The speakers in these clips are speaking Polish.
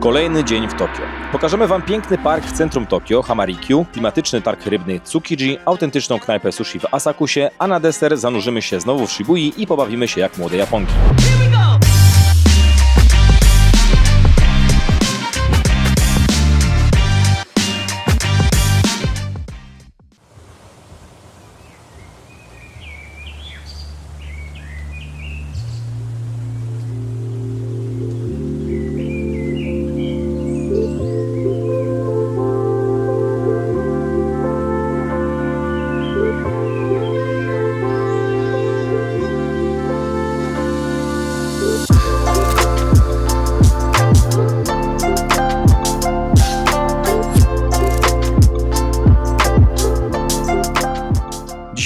Kolejny dzień w Tokio. Pokażemy Wam piękny park w centrum Tokio, Hamarikyu, klimatyczny targ rybny Tsukiji, autentyczną knajpę sushi w Asakusie, a na deser zanurzymy się znowu w Shibui i pobawimy się jak młode Japonki.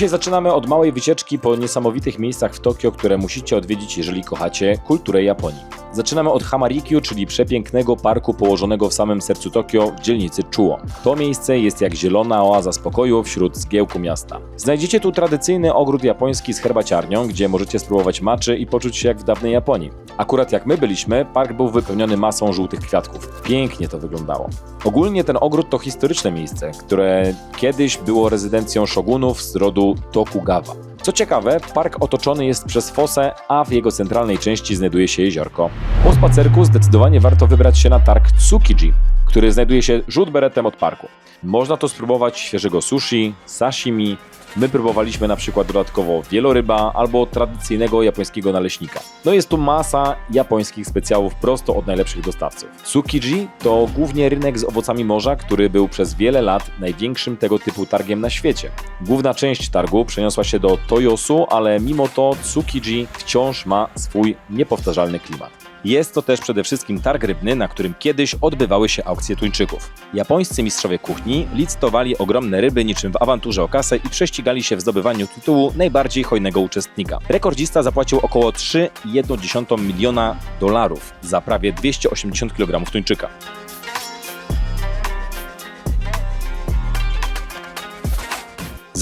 Dzisiaj zaczynamy od małej wycieczki po niesamowitych miejscach w Tokio, które musicie odwiedzić, jeżeli kochacie kulturę Japonii. Zaczynamy od Hamarikyu, czyli przepięknego parku położonego w samym sercu Tokio w dzielnicy Chuo. To miejsce jest jak zielona oaza spokoju wśród zgiełku miasta. Znajdziecie tu tradycyjny ogród japoński z herbaciarnią, gdzie możecie spróbować maczy i poczuć się jak w dawnej Japonii. Akurat jak my byliśmy, park był wypełniony masą żółtych kwiatków. Pięknie to wyglądało. Ogólnie ten ogród to historyczne miejsce, które kiedyś było rezydencją shogunów z rodu Tokugawa. Co ciekawe, park otoczony jest przez fosę, a w jego centralnej części znajduje się jeziorko. Po spacerku zdecydowanie warto wybrać się na targ Tsukiji, który znajduje się rzut beretem od parku. Można tu spróbować świeżego sushi, sashimi. My próbowaliśmy na przykład dodatkowo wieloryba albo tradycyjnego japońskiego naleśnika. No jest tu masa japońskich specjałów prosto od najlepszych dostawców. Tsukiji to głównie rynek z owocami morza, który był przez wiele lat największym tego typu targiem na świecie. Główna część targu przeniosła się do Toyosu, ale mimo to Tsukiji wciąż ma swój niepowtarzalny klimat. Jest to też przede wszystkim targ rybny, na którym kiedyś odbywały się aukcje tuńczyków. Japońscy mistrzowie kuchni licytowali ogromne ryby niczym w awanturze o kasę i prześcigali się w zdobywaniu tytułu najbardziej hojnego uczestnika. Rekordzista zapłacił około 3,1 miliona dolarów za prawie 280 kg tuńczyka.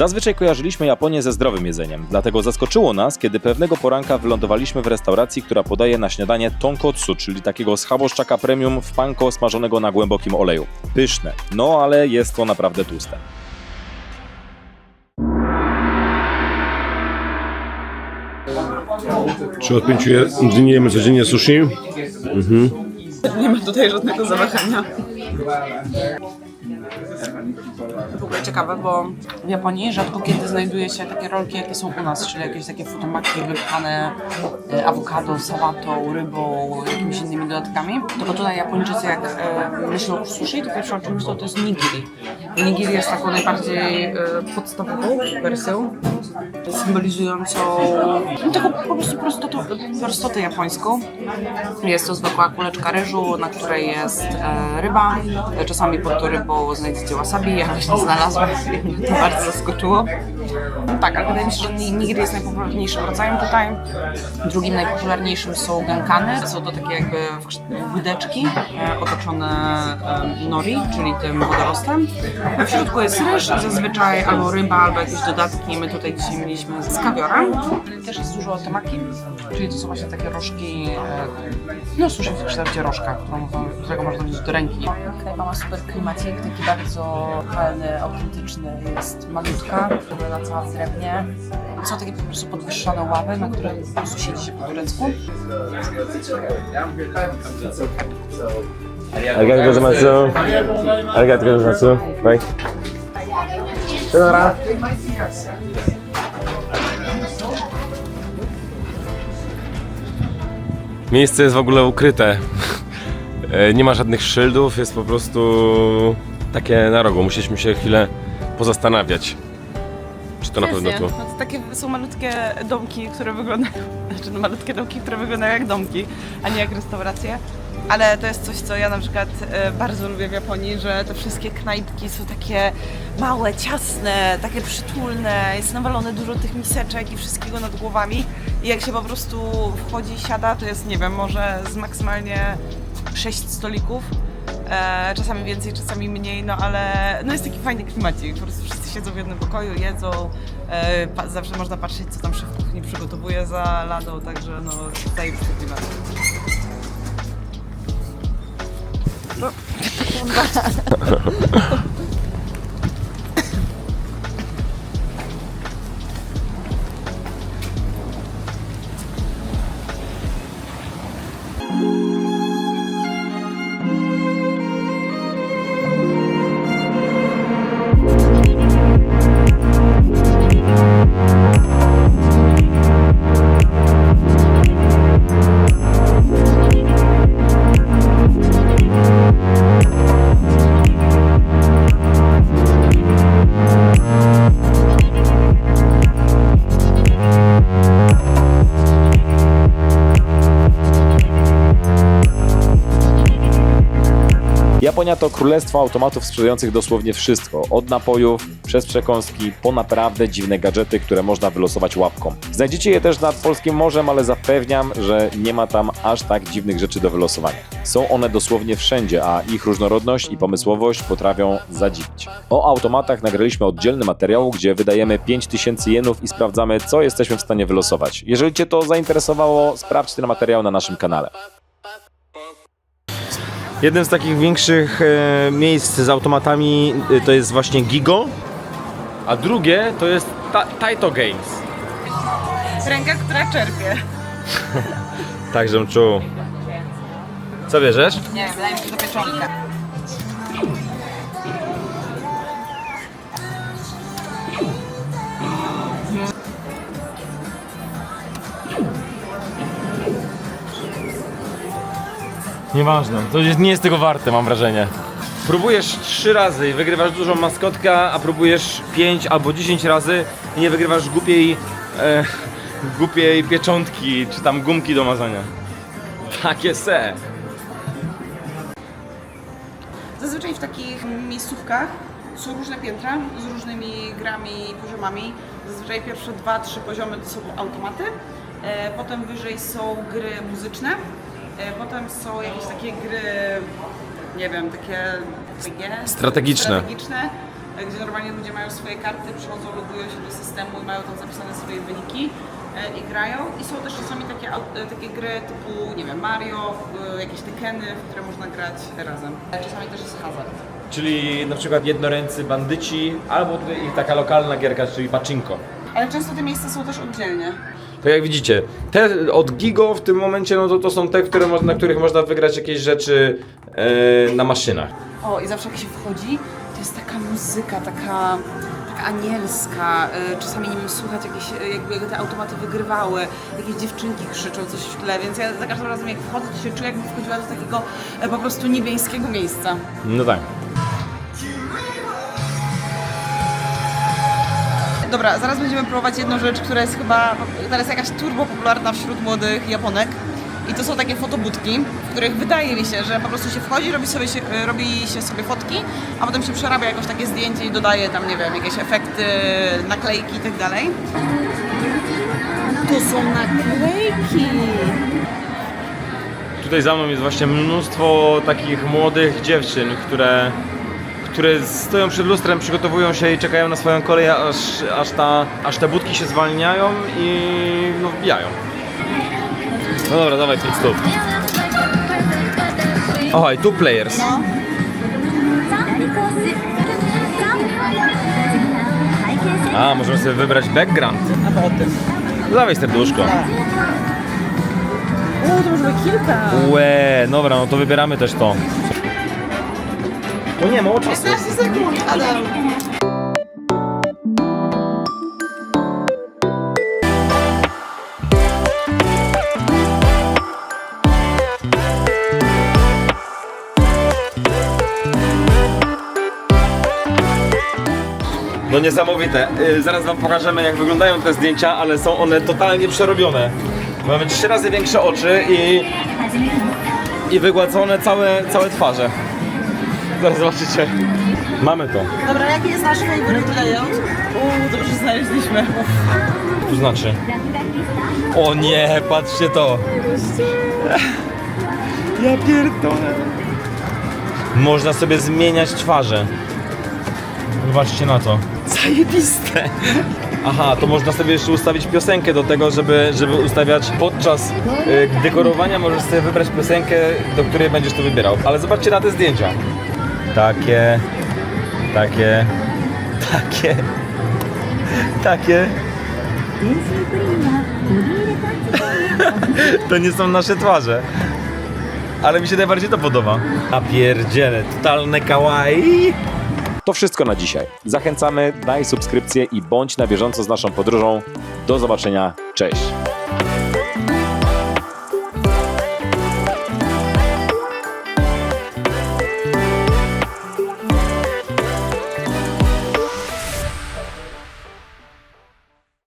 Zazwyczaj kojarzyliśmy Japonię ze zdrowym jedzeniem, dlatego zaskoczyło nas, kiedy pewnego poranka wylądowaliśmy w restauracji, która podaje na śniadanie tonkotsu, czyli takiego schaboszczaka premium w panko smażonego na głębokim oleju. Pyszne, no ale jest to naprawdę tłuste. Czy od pięciu dni jemy codziennie sushi? Nie ma tutaj żadnego zawahania. W ogóle ciekawe, bo w Japonii rzadko kiedy znajduje się takie rolki, jakie są u nas, czyli jakieś takie futomaki wypchane e, awokado, sałatą, rybą, jakimiś innymi dodatkami. Tylko tutaj Japończycy jak e, myślą o sushi, to pierwsze o czym myślą to jest nigiri. Nigiri jest taką najbardziej e, podstawową wersją, symbolizującą no, taką po prostu prostotę, prostotę japońską. Jest to zwykła kuleczka ryżu, na której jest e, ryba. Czasami pod tą rybą znajdziecie wasabi, jakoś nie znalazłam mnie to bardzo zaskoczyło. No tak, ale wydaje mi się, że ni- nigiri jest najpopularniejszym rodzajem tutaj. Drugim najpopularniejszym są gankany. Są to takie jakby łydeczki e, otoczone e, nori, czyli tym wodorostem. W środku jest ryż zazwyczaj albo ryba, albo jakieś dodatki. My tutaj dzisiaj mieliśmy z kawiorem. Też jest dużo temaki, czyli to są właśnie takie rożki, e, no sushi w kształcie rożka, którą, którego można wziąć do ręki. Knajpa ma super klimacik, taki bardzo lokalny, autentyczny. Jest malutka, wygląda cała w drewnie. Są takie po prostu podwyższone ławy, na których po prostu siedzi się po turecku. Arigato gozaimasu. Arigato gozaimasu. Bye. Sayonara. Miejsce jest w ogóle ukryte. E, Nie ma żadnych szyldów, jest po prostu takie na rogu. Musieliśmy się chwilę pozastanawiać. Czy to na pewno tu? No to takie są malutkie domki, które wyglądają, znaczy no malutkie domki, które wyglądają jak domki, a nie jak restauracje. Ale to jest coś, co ja na przykład e, bardzo lubię w Japonii, że te wszystkie knajpki są takie małe, ciasne, takie przytulne, jest nawalone dużo tych miseczek i wszystkiego nad głowami. I jak się po prostu wchodzi i siada, to jest, nie wiem, może z maksymalnie sześć stolików. E, czasami więcej, czasami mniej, no ale no jest taki fajny klimacik. Po prostu wszyscy siedzą w jednym pokoju, jedzą. E, pa, zawsze można patrzeć, co tam szef kuchni przygotowuje za ladą, także no zajebisty klimat. Japonia to królestwo automatów sprzedających dosłownie wszystko. Od napojów, przez przekąski, po naprawdę dziwne gadżety, które można wylosować łapką. Znajdziecie je też nad polskim morzem, ale zapewniam, że nie ma tam aż tak dziwnych rzeczy do wylosowania. Są one dosłownie wszędzie, a ich różnorodność i pomysłowość potrafią zadziwić. O automatach nagraliśmy oddzielny materiał, gdzie wydajemy 5000 jenów i sprawdzamy, co jesteśmy w stanie wylosować. Jeżeli Cię to zainteresowało, sprawdź ten materiał na naszym kanale. Jednym z takich większych e, miejsc z automatami e, to jest właśnie Gigo. A drugie to jest ta Taito Games. Ręka, która czerpie. Tak, żebym czuł. Co bierzesz? Nie, wydaje mi się, to pieczonka. Nieważne, to jest, nie jest tego warte, mam wrażenie. Próbujesz trzy razy i wygrywasz dużą maskotkę, a próbujesz pięć albo 10 razy i nie wygrywasz głupiej, e, głupiej pieczątki czy tam gumki do mazania. Takie se. Zazwyczaj w takich miejscówkach są różne piętra z różnymi grami i poziomami. Zazwyczaj pierwsze dwa, trzy poziomy to są automaty, e, potem wyżej są gry muzyczne, potem są jakieś takie gry, nie wiem, takie RPG, Strategiczne. strategiczne e, gdzie normalnie ludzie mają swoje karty, przychodzą, logują się do systemu i mają tam zapisane swoje wyniki e, i grają. I są też czasami takie, au- e, takie gry typu, nie wiem, Mario, e, jakieś Tekeny, w które można grać razem. E, Czasami też jest hazard. Czyli na przykład jednoręcy bandyci, albo tutaj ich taka lokalna gierka, czyli pachinko. Ale często te miejsca są też oddzielnie. To jak widzicie, te od Gigo w tym momencie, no to, to są te, które, mo- na których można wygrać jakieś rzeczy e, na maszynach. O, i zawsze jak się wchodzi, to jest taka muzyka, taka, taka anielska. E, Czasami nie wiem, słychać jakieś, e, jakby te automaty wygrywały, jakieś dziewczynki krzyczą coś w tle, więc ja za każdym razem jak wchodzę, to się czuję, jakbym wchodziła do takiego e, po prostu niebiańskiego miejsca. No tak. Dobra, zaraz będziemy próbować jedną rzecz, która jest chyba, jest jakaś turbo popularna wśród młodych Japonek. I to są takie fotobudki, w których wydaje mi się, że po prostu się wchodzi, robi, sobie się, robi się sobie fotki, a potem się przerabia jakoś takie zdjęcie i dodaje tam, nie wiem, jakieś efekty, naklejki i tak dalej. To są naklejki! Tutaj za mną jest właśnie mnóstwo takich młodych dziewczyn, które, które stoją przed lustrem, przygotowują się i czekają na swoją kolej, aż, aż, ta, aż te budki się zwalniają i no, wbijają. No dobra, dawaj 5 stóp. Oj, two players. A, możemy sobie wybrać background. A po tym. No Dawaj serduszko. Uuu, to może być kilka. Łe, dobra, no to wybieramy też to. O nie, mało czasu. 15 sekund, Adam. No niesamowite. Y, Zaraz wam pokażemy jak wyglądają te zdjęcia, ale są one totalnie przerobione. Mamy trzy razy większe oczy i, i wygładzone całe, całe twarze. Zaraz zobaczycie. Mamy to. Dobra, jaki jest nasz favorite layout? Uuu, dobrze znaleźliśmy. To znaczy. O nie, patrzcie to. Ja pierdolę. Można sobie zmieniać twarze. Zobaczcie na to. Zajebiste. Aha, to można sobie jeszcze ustawić piosenkę do tego, żeby, żeby ustawiać podczas y, dekorowania możesz sobie wybrać piosenkę, do której będziesz to wybierał. Ale zobaczcie na te zdjęcia. Takie, takie, takie, takie. To nie są nasze twarze. Ale mi się najbardziej to podoba. A pierdziele, totalne kawaii. To wszystko na dzisiaj. Zachęcamy, daj subskrypcję i bądź na bieżąco z naszą podróżą. Do zobaczenia, cześć!